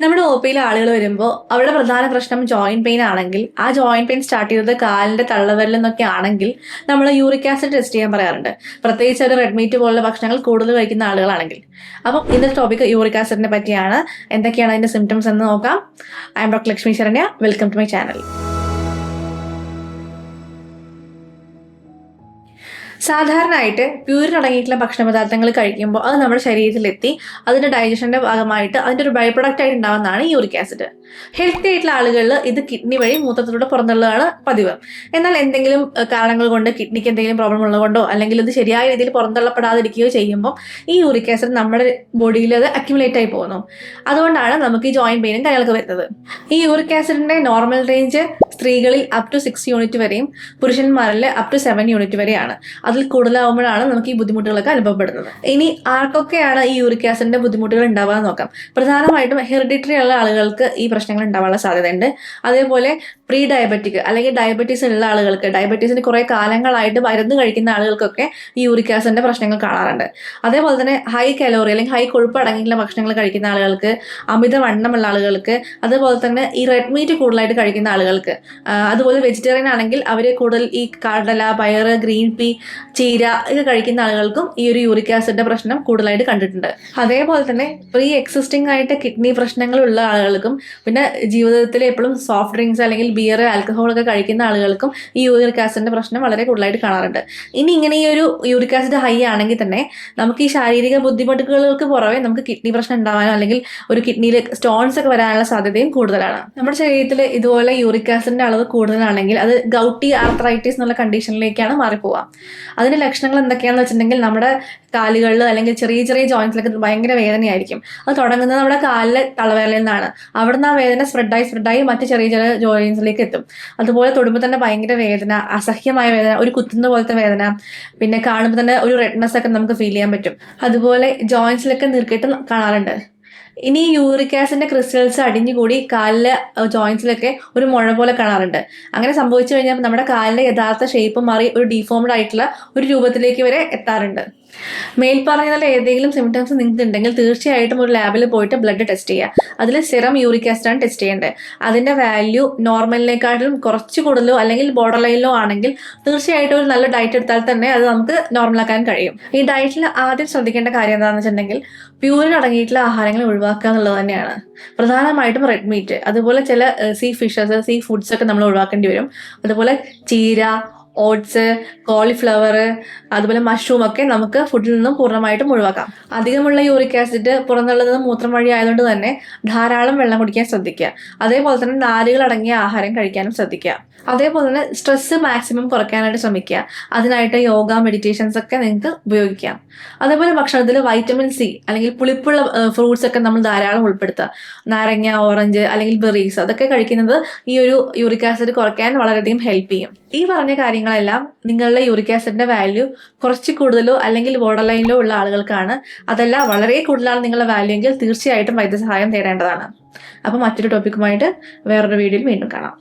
നമ്മുടെ ഒ പിയിലെ ആളുകൾ വരുമ്പോൾ അവരുടെ പ്രധാന പ്രശ്നം ജോയിന്റ് പെയിൻ ആണെങ്കിൽ ആ ജോയിന്റ് പെയിൻ സ്റ്റാർട്ട് ചെയ്തത് കാലിന്റെ തള്ളവരിൽ നിന്നൊക്കെ ആണെങ്കിൽ നമ്മൾ യൂറിക് ആസിഡ് ടെസ്റ്റ് ചെയ്യാൻ പറയാറുണ്ട്. പ്രത്യേകിച്ച് ഒരു റെഡ് മീറ്റ് പോലുള്ള ഭക്ഷണങ്ങൾ കൂടുതൽ കഴിക്കുന്ന ആളുകളാണെങ്കിൽ. അപ്പം ഇന്നത്തെ ടോപ്പിക് യൂറിക് ആസിഡിനെ പറ്റിയാണ്. എന്തൊക്കെയാണ് അതിന്റെ സിംറ്റംസ് എന്ന് നോക്കാം. I am doctor Lakshmi Saranya. Welcome to my channel സാധാരണയായിട്ട് പ്യൂരിൻ അടങ്ങിയിട്ടുള്ള ഭക്ഷണ പദാർത്ഥങ്ങൾ കഴിക്കുമ്പോൾ അത് നമ്മുടെ ശരീരത്തിലെത്തി അതിന്റെ ഡൈജഷന്റെ ഭാഗമായിട്ട് അതിന്റെ ഒരു ബൈ പ്രൊഡക്റ്റ് ആയിട്ട് ഉണ്ടാവുന്നതാണ് യൂറിക് ആസിഡ്. ഹെൽത്തി ആയിട്ടുള്ള ആളുകളിൽ ഇത് കിഡ്നി വഴി മൂത്രത്തിലൂടെ പുറന്നുള്ളതാണ് പതിവ്. എന്നാൽ എന്തെങ്കിലും കാരണങ്ങൾ കൊണ്ട് കിഡ്നിക്ക് എന്തെങ്കിലും പ്രോബ്ലം ഉള്ളതുകൊണ്ടോ അല്ലെങ്കിൽ ഇത് ശരിയായ രീതിയിൽ പുറന്തള്ളപ്പെടാതിരിക്കുകയോ ചെയ്യുമ്പോൾ ഈ യൂറിക് ആസിഡ് നമ്മുടെ ബോഡിയിൽ അത് അക്യുമുലേറ്റ് ആയി പോകുന്നു. അതുകൊണ്ടാണ് നമുക്ക് ഈ ജോയിന്റ് പെയിനും കാര്യങ്ങളൊക്കെ വരുന്നത്. ഈ യൂറിക് ആസിഡിന്റെ നോർമൽ റേഞ്ച് സ്ത്രീകളിൽ അപ് ടു സിക്സ് യൂണിറ്റ് വരെയും പുരുഷന്മാരിൽ അപ് ടു സെവൻ യൂണിറ്റ് വരെയാണ്. അതിൽ കൂടുതലാവുമ്പോഴാണ് നമുക്ക് ഈ ബുദ്ധിമുട്ടുകളൊക്കെ അനുഭവപ്പെടുന്നത്. ഇനി ആർക്കൊക്കെയാണ് ഈ യൂറിക് ആസിഡിന്റെ ബുദ്ധിമുട്ടുകൾ ഉണ്ടാവാൻ നോക്കാം. പ്രധാനമായിട്ടും ഹെറിഡിറ്ററി ഉള്ള ആളുകൾക്ക് ഈ പ്രശ്നങ്ങൾ ഉണ്ടാവാനുള്ള സാധ്യതയുണ്ട്. അതേപോലെ പ്രീ ഡയബറ്റിക് അല്ലെങ്കിൽ ഡയബറ്റീസ് ഉള്ള ആളുകൾക്ക് ഡയബറ്റീസിന് കുറേ കാലങ്ങളായിട്ട് മരുന്ന് കഴിക്കുന്ന ആളുകൾക്കൊക്കെ ഈ യൂറിക് ആസിഡിന്റെ പ്രശ്നങ്ങൾ കാണാറുണ്ട്. അതേപോലെ തന്നെ ഹൈ കലോറി അല്ലെങ്കിൽ ഹൈ കൊഴുപ്പ് അടങ്ങിയിട്ടുള്ള ഭക്ഷണങ്ങൾ കഴിക്കുന്ന ആളുകൾക്ക് അമിതവണ്ണമുള്ള ആളുകൾക്ക് അതുപോലെ തന്നെ ഈ റെഡ് മീറ്റ് കൂടുതലായിട്ട് കഴിക്കുന്ന ആളുകൾക്ക് അതുപോലെ വെജിറ്റേറിയൻ ആണെങ്കിൽ അവർ കൂടുതൽ ഈ കടല പയർ ഗ്രീൻ പീ ചീര ഇത് കഴിക്കുന്ന ആളുകൾക്കും ഈ ഒരു യൂറിക് ആസിഡിന്റെ പ്രശ്നം കൂടുതലായിട്ട് കണ്ടിട്ടുണ്ട്. അതേപോലെ തന്നെ പ്രീ എക്സിസ്റ്റിംഗ് ആയിട്ട് കിഡ്നി പ്രശ്നങ്ങളുള്ള ആളുകൾക്കും പിന്നെ ജീവിതത്തിൽ എപ്പോഴും സോഫ്റ്റ് ഡ്രിങ്ക്സ് അല്ലെങ്കിൽ ബിയർ ആൽക്കഹോൾ ഒക്കെ കഴിക്കുന്ന ആളുകൾക്കും ഈ യൂറിക് ആസിഡിന്റെ പ്രശ്നം വളരെ കൂടുതലായിട്ട് കാണാറുണ്ട്. ഇനി ഇങ്ങനെ ഈ ഒരു യൂറിക് ആസിഡ് ഹൈ ആണെങ്കിൽ തന്നെ നമുക്ക് ഈ ശാരീരിക ബുദ്ധിമുട്ടുകൾക്ക് പുറമെ നമുക്ക് കിഡ്നി പ്രശ്നം ഉണ്ടാവാനോ അല്ലെങ്കിൽ ഒരു കിഡ്നിയിൽ സ്റ്റോൺസ് ഒക്കെ വരാനുള്ള സാധ്യതയും കൂടുതലാണ്. നമ്മുടെ ശരീരത്തിൽ ഇതുപോലെ യൂറിക് ആസിഡിന്റെ അളവ് കൂടുതലാണെങ്കിൽ അത് ഗൗട്ടി ആർത്രൈറ്റിസ് എന്നുള്ള കണ്ടീഷനിലേക്കാണ് മാറിപ്പോവാം അതിന്റെ ലക്ഷണങ്ങൾ എന്തൊക്കെയാണെന്ന് വെച്ചിട്ടുണ്ടെങ്കിൽ നമ്മുടെ കാലുകളിൽ അല്ലെങ്കിൽ ചെറിയ ചെറിയ ജോയിന്റ്സിലൊക്കെ ഭയങ്കര വേദനയായിരിക്കും. അത് തുടങ്ങുന്നത് നമ്മുടെ കാലിലെ തളവേലയിൽ നിന്നാണ്. അവിടുന്ന് ആ വേദന സ്പ്രെഡായി സ്പ്രെഡായി മറ്റ് ചെറിയ ചെറിയ ജോയിൻസിലേക്ക് എത്തും. അതുപോലെ തൊടുമ്പോൾ തന്നെ ഭയങ്കര വേദന അസഹ്യമായ വേദന ഒരു കുത്തുന്ന പോലത്തെ വേദന പിന്നെ കാണുമ്പോൾ തന്നെ ഒരു റെഡ്നെസ് ഒക്കെ നമുക്ക് ഫീൽ ചെയ്യാൻ പറ്റും. അതുപോലെ ജോയിൻസിലൊക്കെ നീർക്കെട്ട് കാണാറുണ്ട്. ഇനി യൂറിക് ആസിഡിന്റെ ക്രിസ്റ്റൽസ് അടിഞ്ഞുകൂടി കാലിലെ ജോയിന്റ്സിലൊക്കെ ഒരു മുഴ പോലെ കാണാറുണ്ട്. അങ്ങനെ സംഭവിച്ചു കഴിഞ്ഞാൽ നമ്മുടെ കാലിന്റെ യഥാർത്ഥ ഷേപ്പ് മാറി ഒരു ഡീഫോംഡ് ആയിട്ടുള്ള ഒരു രൂപത്തിലേക്ക് വരെ എത്താറുണ്ട്. മേൽപ്പറഞ്ഞതിൽ ഏതെങ്കിലും സിംറ്റംസ് നിങ്ങൾക്ക് ഉണ്ടെങ്കിൽ തീർച്ചയായിട്ടും ഒരു ലാബിൽ പോയിട്ട് ബ്ലഡ് ടെസ്റ്റ് ചെയ്യുക അതിൽ സിറം യൂറിക് ആസിഡാണ് ടെസ്റ്റ് ചെയ്യേണ്ടത്. അതിന്റെ വാല്യൂ നോർമലിനെക്കാട്ടിലും കുറച്ച് കൂടുതലോ അല്ലെങ്കിൽ ബോർഡർ ലൈനിലോ ആണെങ്കിൽ തീർച്ചയായിട്ടും ഒരു നല്ല ഡയറ്റ് എടുത്താൽ തന്നെ അത് നമുക്ക് നോർമലാക്കാൻ കഴിയും. ഈ ഡയറ്റിൽ ആദ്യം ശ്രദ്ധിക്കേണ്ട കാര്യം എന്താണെന്ന് വെച്ചിട്ടുണ്ടെങ്കിൽ പ്യൂരിൻ അടങ്ങിയിട്ടുള്ള ആഹാരങ്ങൾ ഒഴിവാക്കുക എന്നുള്ളത് തന്നെയാണ്. പ്രധാനമായിട്ടും റെഡ് മീറ്റ് അതുപോലെ ചില സീ ഫിഷസ് സീ ഫുഡ്സ് ഒക്കെ നമ്മൾ ഒഴിവാക്കേണ്ടി വരും. അതുപോലെ ചീര ഓട്സ് കോളിഫ്ലവർ അതുപോലെ മഷ്റൂം ഒക്കെ നമുക്ക് ഫുഡിൽ നിന്നും പൂർണമായിട്ടും ഒഴിവാക്കാം. അധികമുള്ള യൂറിക് ആസിഡ് പുറന്തള്ളുന്നത് മൂത്രം വഴി ആയതുകൊണ്ട് തന്നെ ധാരാളം വെള്ളം കുടിക്കാൻ ശ്രദ്ധിക്കുക. അതേപോലെ തന്നെ നാരുകൾ അടങ്ങിയ ആഹാരം കഴിക്കാനും ശ്രദ്ധിക്കുക. അതേപോലെ തന്നെ സ്ട്രെസ് മാക്സിമം കുറയ്ക്കാനായിട്ട് ശ്രമിക്കുക. അതിനായിട്ട് യോഗ മെഡിറ്റേഷൻസ് ഒക്കെ നിങ്ങൾക്ക് ഉപയോഗിക്കാം. അതേപോലെ ഭക്ഷണത്തിൽ വൈറ്റമിൻ സി അല്ലെങ്കിൽ പുളിപ്പുള്ള ഫ്രൂട്ട്സ് ഒക്കെ നമ്മൾ ധാരാളം ഉൾപ്പെടുത്തുക. നാരങ്ങ ഓറഞ്ച് അല്ലെങ്കിൽ ബെറീസ് അതൊക്കെ കഴിക്കുന്നത് ഈ ഒരു യൂറിക് ആസിഡ് കുറയ്ക്കാൻ വളരെയധികം ഹെൽപ്പ് ചെയ്യും. ഈ പറഞ്ഞ കാര്യങ്ങളെല്ലാം നിങ്ങളുടെ യൂറിക് ആസിഡിന്റെ വാല്യൂ കുറച്ച് കൂടുതലോ അല്ലെങ്കിൽ ബോർഡർ ലൈനിലോ ഉള്ള ആളുകൾക്കാണ്. അതല്ല വളരെ കൂടുതലാണ് നിങ്ങളുടെ വാല്യൂ എങ്കിൽ തീർച്ചയായിട്ടും വൈദ്യസഹായം തേടേണ്ടതാണ്. അപ്പോൾ മറ്റൊരു ടോപ്പിക്കുമായിട്ട് വേറൊരു വീഡിയോയിൽ വീണ്ടും കാണാം.